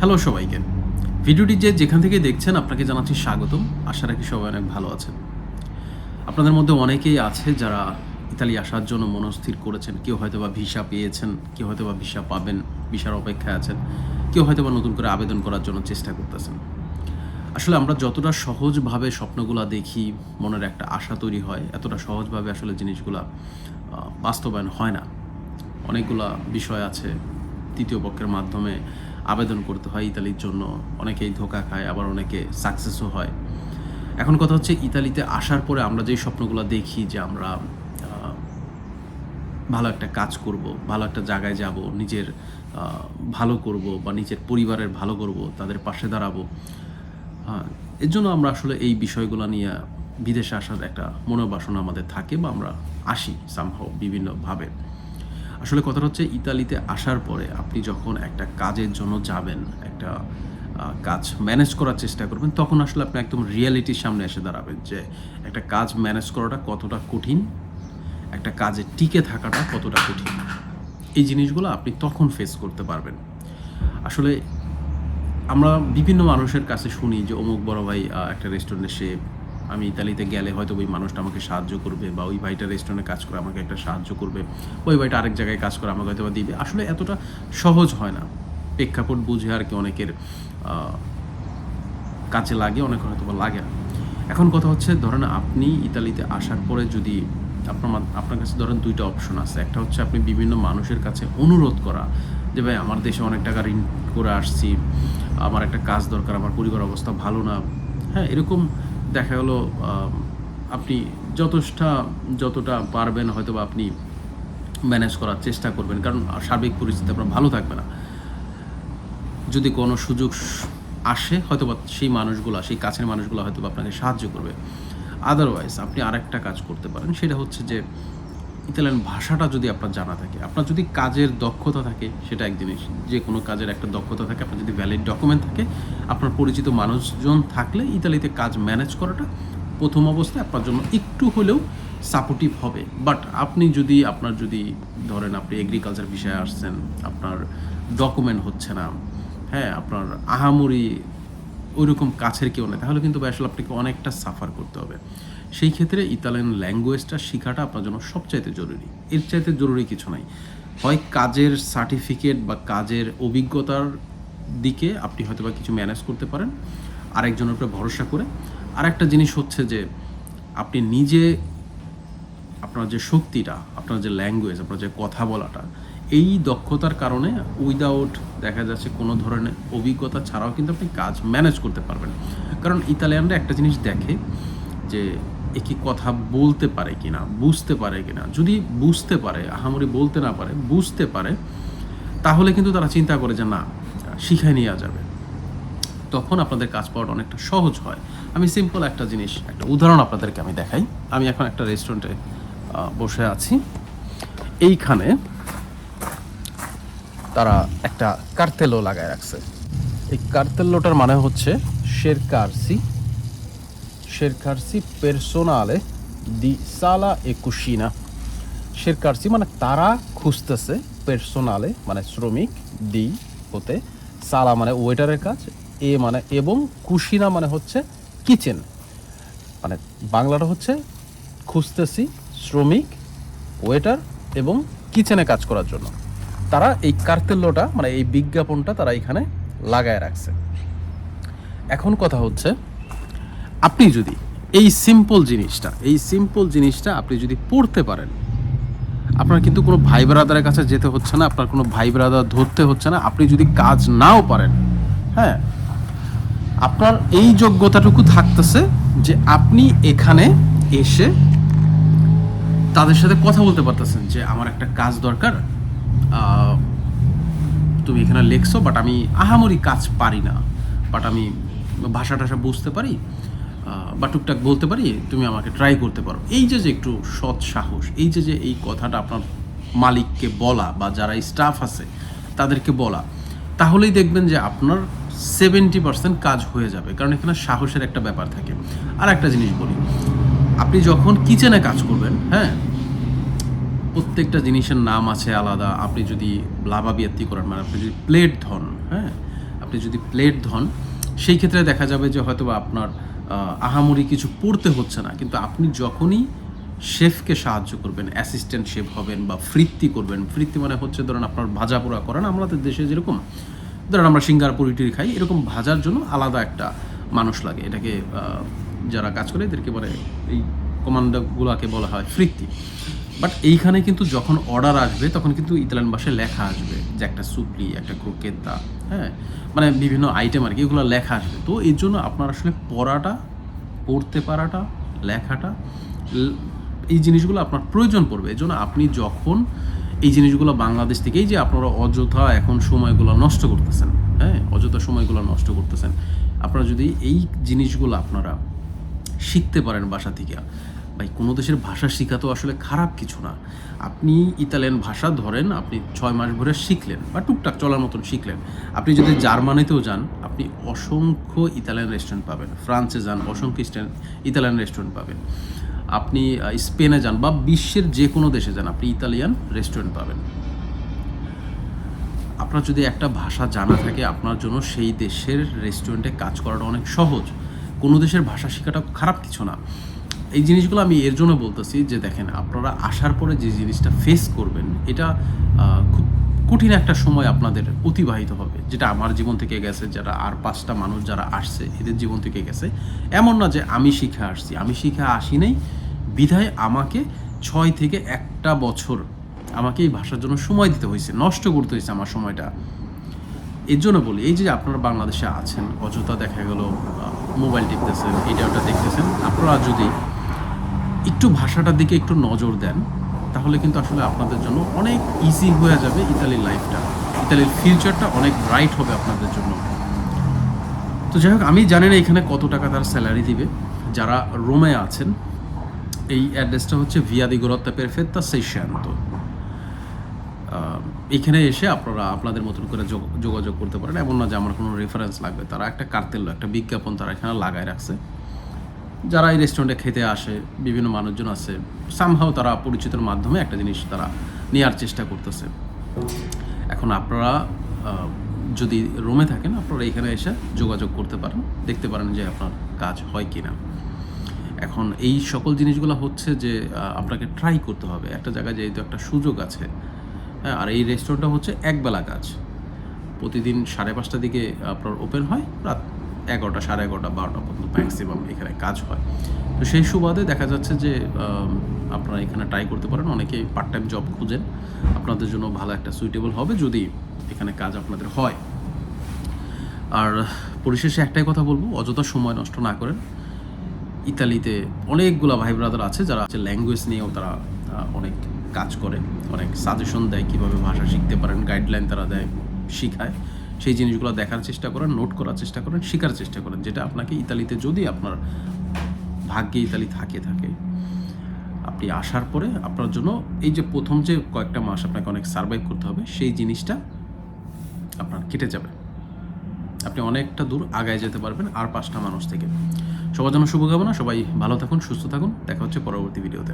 Hello সবাইকে। ভিডিওটি যে যেখান থেকে দেখছেন আপনাকে জানাচ্ছি স্বাগতম। আশা রাখি সবাই অনেক ভালো আছেন। আপনাদের মধ্যে অনেকেই আছে যারা ইতালি আসার জন্য মনস্থির করেছেন। কেউ হয়তো বা ভিসা পেয়েছেন, কেউ হয়তো বা ভিসা পাবেন, ভিসার অপেক্ষায় আছেন, কেউ হয়তো বা নতুন করে আবেদন করার জন্য চেষ্টা করতেছেন। আসলে আমরা যতটা সহজভাবে স্বপ্নগুলো দেখি, মনের একটা আশা তৈরি হয়, এতটা সহজভাবে আসলে জিনিসগুলা বাস্তবায়ন হয় না। অনেকগুলা বিষয় আছে, তৃতীয় পক্ষের মাধ্যমে আবেদন করতে হয় ইতালির জন্য। অনেকেই ধোকা খায়, আবার অনেকে সাকসেসও হয়। এখন কথা হচ্ছে ইতালিতে আসার পরে আমরা যেই স্বপ্নগুলো দেখি যে আমরা ভালো একটা কাজ করব, ভালো একটা জায়গায় যাব, নিজের ভালো করব বা নিজের পরিবারের ভালো করব, তাদের পাশে দাঁড়াবো হ্যাঁ এর জন্য আমরা আসলে এই বিষয়গুলো নিয়ে বিদেশে আসার একটা মনোবাসনা আমাদের থাকে বা আমরা আসি সামহাও বিভিন্নভাবে। আসলে কথাটা হচ্ছে ইতালিতে আসার পরে আপনি যখন একটা কাজের জন্য যাবেন, একটা কাজ ম্যানেজ করার চেষ্টা করবেন, তখন আসলে আপনি একদম রিয়ালিটির সামনে এসে দাঁড়াবেন যে একটা কাজ ম্যানেজ করাটা কতটা কঠিন, একটা কাজে টিকে থাকাটা কতটা কঠিন। এই জিনিসগুলো আপনি তখন ফেস করতে পারবেন। আসলে আমরা বিভিন্ন মানুষের কাছে শুনি যে অমুক বড় ভাই একটা রেস্টুরেন্টে সে আমি ইতালিতে গেলে হয়তো ওই মানুষটা আমাকে সাহায্য করবে বা ওই ভাইটা রেস্টুরেন্টে কাজ করে আমাকে একটা সাহায্য করবে, ওই ভাইটা আরেক জায়গায় কাজ করে আমাকে হয়তো বা দিবে। আসলে এতটা সহজ হয় না। প্রেক্ষাপট বুঝে আর কি অনেকের কাজে লাগে অনেক হয়তো বা লাগে এখন কথা হচ্ছে, ধরেন আপনি ইতালিতে আসার পরে যদি আপনার আপনার কাছে ধরেন দুইটা অপশন আছে। একটা হচ্ছে আপনি বিভিন্ন মানুষের কাছে অনুরোধ করা যে, ভাই, আমার দেশে অনেক টাকা ঋণ করে আসছি, আমার একটা কাজ দরকার, আমার পরিবার অবস্থা ভালো না। হ্যাঁ এরকম দেখা গেলো আপনি যতটা যতটা পারবেন হয়তো বা আপনি ম্যানেজ করার চেষ্টা করবেন। কারণ সার্বিক পরিস্থিতি আপনার ভালো থাকবে না। যদি কোনো সুযোগ আসে হয়তো বা সেই মানুষগুলো, সেই কাছের মানুষগুলো হয়তো বা আপনাকে সাহায্য করবে। আদারওয়াইজ আপনি আরেকটা কাজ করতে পারেন। সেটা হচ্ছে যে ইতালিয়ান ভাষাটা যদি আপনার জানা থাকে, আপনার যদি কাজের দক্ষতা থাকে, সেটা এক জিনিস। যে কোনো কাজের একটা দক্ষতা থাকে, আপনার যদি ভ্যালিড ডকুমেন্ট থাকে, আপনার পরিচিত মানুষজন থাকলে ইতালিতে কাজ ম্যানেজ করাটা প্রথম অবস্থায় আপনার জন্য একটু হলেও সাপোর্টিভ হবে। বাট আপনি যদি, আপনার যদি ধরেন আপনি এগ্রিকালচার বিষয়ে আসছেন, আপনার ডকুমেন্ট হচ্ছে না হ্যাঁ আপনার আহামরি ওইরকম কাছের কেউ নেই, তাহলে কিন্তু আসলে আপনাকে অনেকটা সাফার করতে হবে। সেই ক্ষেত্রে ইতালিয়ান ল্যাঙ্গুয়েজটা শেখাটা আপনার জন্য সবচাইতে জরুরি। এর চাইতে জরুরি কিছু নাই। হয় কাজের সার্টিফিকেট বা কাজের অভিজ্ঞতার দিকে আপনি হয়তো বা কিছু ম্যানেজ করতে পারেন, আরেকজনের উপরে ভরসা করে। আরেকটা জিনিস হচ্ছে যে, আপনি নিজে আপনার যে শক্তিটা, আপনার যে ল্যাঙ্গুয়েজ আপনার যে কথা বলাটা, এই দক্ষতার কারণে উইদাউট দেখা যাচ্ছে কোনো ধরনের অভিজ্ঞতা ছাড়াও কিন্তু আপনি কাজ ম্যানেজ করতে পারবেন। কারণ ইতালিয়ানরা একটা জিনিস দেখে যে এ কি কথা বলতে পারে কি না বুঝতে পারে কি না যদি বুঝতে পারে, আহামরি বলতে না পারে, বুঝতে পারে, তাহলে কিন্তু তারা চিন্তা করে যে না শিখাই নেওয়া যাবে। তখন আপনাদের কাজ পাওয়াটা অনেকটা সহজ হয়। আমি সিম্পল একটা জিনিস, একটা উদাহরণ আপনাদেরকে আমি দেখাই। আমি এখন একটা রেস্টুরেন্টে বসে আছি। এইখানে তারা একটা কার্তেলো লাগায় রাখছে। এই কার্তেল্লোটার মানে হচ্ছে শের শেরকারসি। শেরকারসি পেরসোনালে দি সালা এ কুশিনা শেরকারসি মানে তারা খুঁজতেছে পেরসোনালে মানে শ্রমিক দি হতে সালা মানে ওয়েটারের কাজ এ মানে এবং কুশিনা মানে হচ্ছে কিচেন মানে বাংলাটা হচ্ছে খুঁজতেছি শ্রমিক ওয়েটার এবং কিচেনে কাজ করার জন্য তারা এই কার্তেল্যটা মানে এই বিজ্ঞাপনটা তারা এখানে লাগায় রাখছে এখন কথা হচ্ছে আপনি যদি এই সিম্পল জিনিসটা, এই সিম্পল জিনিসটা আপনি যদি পড়তে পারেন, আপনার কিন্তু কোনো ভাই ব্রাদারের কাছে যেতে হচ্ছে না, আপনার কোনো ভাই ব্রাদার ধরতে হচ্ছে না, আপনি যদি কাজ নাও পারেন হ্যাঁ আপনার এই যোগ্যতাটুকু থাকতেছে যে আপনি এখানে এসে তাদের সাথে কথা বলতে পারতেছেন যে আমার একটা কাজ দরকার তুমি এখানে লেখছো বাট আমি আহামরি কাজ পারি না বাট আমি ভাষা টাষা বুঝতে পারি বা টুকটাক বলতে পারি, তুমি আমাকে ট্রাই করতে পারো। এই যে যে একটু সৎ সাহস, এই যে যে এই কথাটা আপনার মালিককে বলা বা যারা স্টাফ আছে, তাদেরকে বলা, তাহলেই দেখবেন যে আপনার সেভেন্টি পার্সেন্ট কাজ হয়ে যাবে। কারণ এখানে সাহসের একটা ব্যাপার থাকে। আর একটা জিনিস বলি, আপনি যখন কিচেনে কাজ করবেন হ্যাঁ প্রত্যেকটা জিনিসের নাম আছে আলাদা। আপনি যদি লাভাবিয়াত্তি করেন মানে আপনি যদি প্লেট ধন হ্যাঁ আপনি যদি প্লেট ধন, সেই ক্ষেত্রে দেখা যাবে যে হয়তো আপনার আহামরি কিছু পড়তে হচ্ছে না, কিন্তু আপনি যখনই শেফকে সাহায্য করবেন অ্যাসিস্ট্যান্ট শেফ হবেন বা ফৃত্তি করবেন ফৃত্তি মানে হচ্ছে ধরেন আপনার ভাজা পোড়া করেন আমাদের দেশে যেরকম, ধরেন আমরা সিঙ্গার পুরিটির খাই, এরকম ভাজার জন্য আলাদা একটা মানুষ লাগে, এটাকে যারা কাজ করে এদেরকে বলে, এই কমান্ডারগুলোকে বলা হয় ফৃত্তি বাট এইখানে কিন্তু যখন অর্ডার আসবে, তখন কিন্তু ইতালিয়ান ভাষায় লেখা আসবে যে একটা সুপলি, একটা ক্রোকেতা হ্যাঁ? মানে বিভিন্ন আইটেম আর কি, এগুলো লেখা আসবে। তো এর জন্য আপনার আসলে পড়াটা, পড়তে পারাটা, লেখাটা এই জিনিসগুলো আপনার প্রয়োজন পড়বে। এই জন্য আপনি যখন এই জিনিসগুলো বাংলাদেশ থেকেই যে আপনারা অযথা এখন সময়গুলো নষ্ট করতেছেন হ্যাঁ? অযথা সময়গুলো নষ্ট করতেছেন, আপনারা যদি এই জিনিসগুলো আপনারা শিখতে পারেন বাসা থেকে ভাই, কোনো দেশের ভাষা শেখা তো আসলে খারাপ কিছু না। আপনি ইতালিয়ান ভাষা ধরেন, আপনি ছয় মাস ভরে শিখলেন বা টুকটাক চলার মতন শিখলেন। আপনি যদি জার্মানিতেও যান, আপনি অসংখ্য ইতালিয়ান রেস্টুরেন্ট পাবেন। ফ্রান্সে যান, অসংখ্য ইতালিয়ান রেস্টুরেন্ট পাবেন। আপনি স্পেনে যান বা বিশ্বের যে কোনো দেশে যান, আপনি ইতালিয়ান রেস্টুরেন্ট পাবেন। আপনার যদি একটা ভাষা জানা থাকে, আপনার জন্য সেই দেশের রেস্টুরেন্টে কাজ করাটা অনেক সহজ। কোনো দেশের ভাষা শেখাটা খারাপ কিছু না। এই জিনিসগুলো আমি এর জন্য বলতেছি যে দেখেন, আপনারা আসার পরে যে জিনিসটা ফেস করবেন, এটা খুব কঠিন একটা সময় আপনাদের অতিবাহিত হবে। যেটা আমার জীবন থেকে গেছে, যারা আর পাঁচটা মানুষ যারা আসছে, এদের জীবন থেকে গেছে। এমন না যে আমি শিখে আসছি। আমি শিখে আসি নাই। বিধায় আমাকে ছয় থেকে একটা বছর আমাকে এই ভাষার জন্য সময় দিতে হয়েছে, নষ্ট করতে হয়েছে আমার সময়টা। এর জন্য বলি, এই যে আপনারা বাংলাদেশে আছেন, অযথা দেখা গেল মোবাইল টিপতেছেন এটা ওটা দেখতেছেন, আপনারা যদি একটু ভাষাটার দিকে একটু নজর দেন, তাহলে কিন্তু আসলে আপনাদের জন্য অনেক ইজি হয়ে যাবে ইতালির লাইফটা ইতালির ফিউচারটা অনেক ব্রাইট হবে আপনাদের জন্য। তো যাই হোক, আমি জানি না এখানে কত টাকা তার স্যালারি দিবে। যারা রোমে আছেন, এই অ্যাড্রেসটা হচ্ছে ভিয়া দি গোরত্তা পেরফেত্তা সেইশান্ত এখানে এসে আপনারা আপনাদের মতন করে যোগ- যোগাযোগ করতে পারেন। এমন না যে আমার কোনো রেফারেন্স লাগবে। তারা একটা কার্তেল একটা বিজ্ঞাপন তারা এখানে লাগায় রাখছে। যারা এই রেস্টুরেন্টে খেতে আসে, বিভিন্ন মানুষজন আছে সামহাও তারা পরিচিতর মাধ্যমে একটা জিনিস তারা নেওয়ার চেষ্টা করতেছে। এখন আপনারা যদি রোমে থাকেন, আপনারা এখানে এসে যোগাযোগ করতে পারেন, দেখতে পারেন যে আপনার কাজ হয় কি না এখন এই সকল জিনিসগুলো হচ্ছে যে আপনাকে ট্রাই করতে হবে। একটা জায়গায় যেহেতু একটা সুযোগ আছে হ্যাঁ আর এই রেস্টুরেন্টটা হচ্ছে একবেলা কাজ। প্রতিদিন সাড়ে পাঁচটার দিকে আপনার ওপেন হয়, রাত এগারোটা, সাড়ে এগারোটা, বারোটা পর্যন্ত ম্যাক্সিমাম এখানে কাজ হয়। তো সেই সুবাদে দেখা যাচ্ছে যে আপনারা এখানে ট্রাই করতে পারেন। অনেকেই পার্ট টাইম জব খুঁজেন। আপনাদের জন্য ভালো একটা সুইটেবল হবে যদি এখানে কাজ আপনাদের হয়। আর পরিশেষে একটাই কথা বলব, অযথা সময় নষ্ট না করেন। ইতালিতে অনেকগুলা ভাই ব্রাদার আছে যারা আছে ল্যাঙ্গুয়েজ নিয়েও তারা অনেক কাজ করে, অনেক সাজেশন দেয় কীভাবে ভাষা শিখতে পারেন গাইডলাইন তারা দেয়, শিখায়। সেই জিনিসগুলো দেখার চেষ্টা করেন নোট করার চেষ্টা করেন শেখার চেষ্টা করেন, যেটা আপনাকে ইতালিতে যদি আপনার ভাগ্যে ইতালি থাকে থাকে, আপনি আসার পরে আপনার জন্য এই যে প্রথম যে কয়েকটা মাস আপনাকে অনেক সার্ভাইভ করতে হবে, সেই জিনিসটা আপনার কেটে যাবে। আপনি অনেকটা দূর আগায় যেতে পারবেন আর পাঁচটা মানুষ থেকে। সবার জন্য শুভকামনা, সবাই ভালো থাকুন, সুস্থ থাকুন, দেখা হচ্ছে পরবর্তী ভিডিওতে।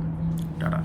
টাটা।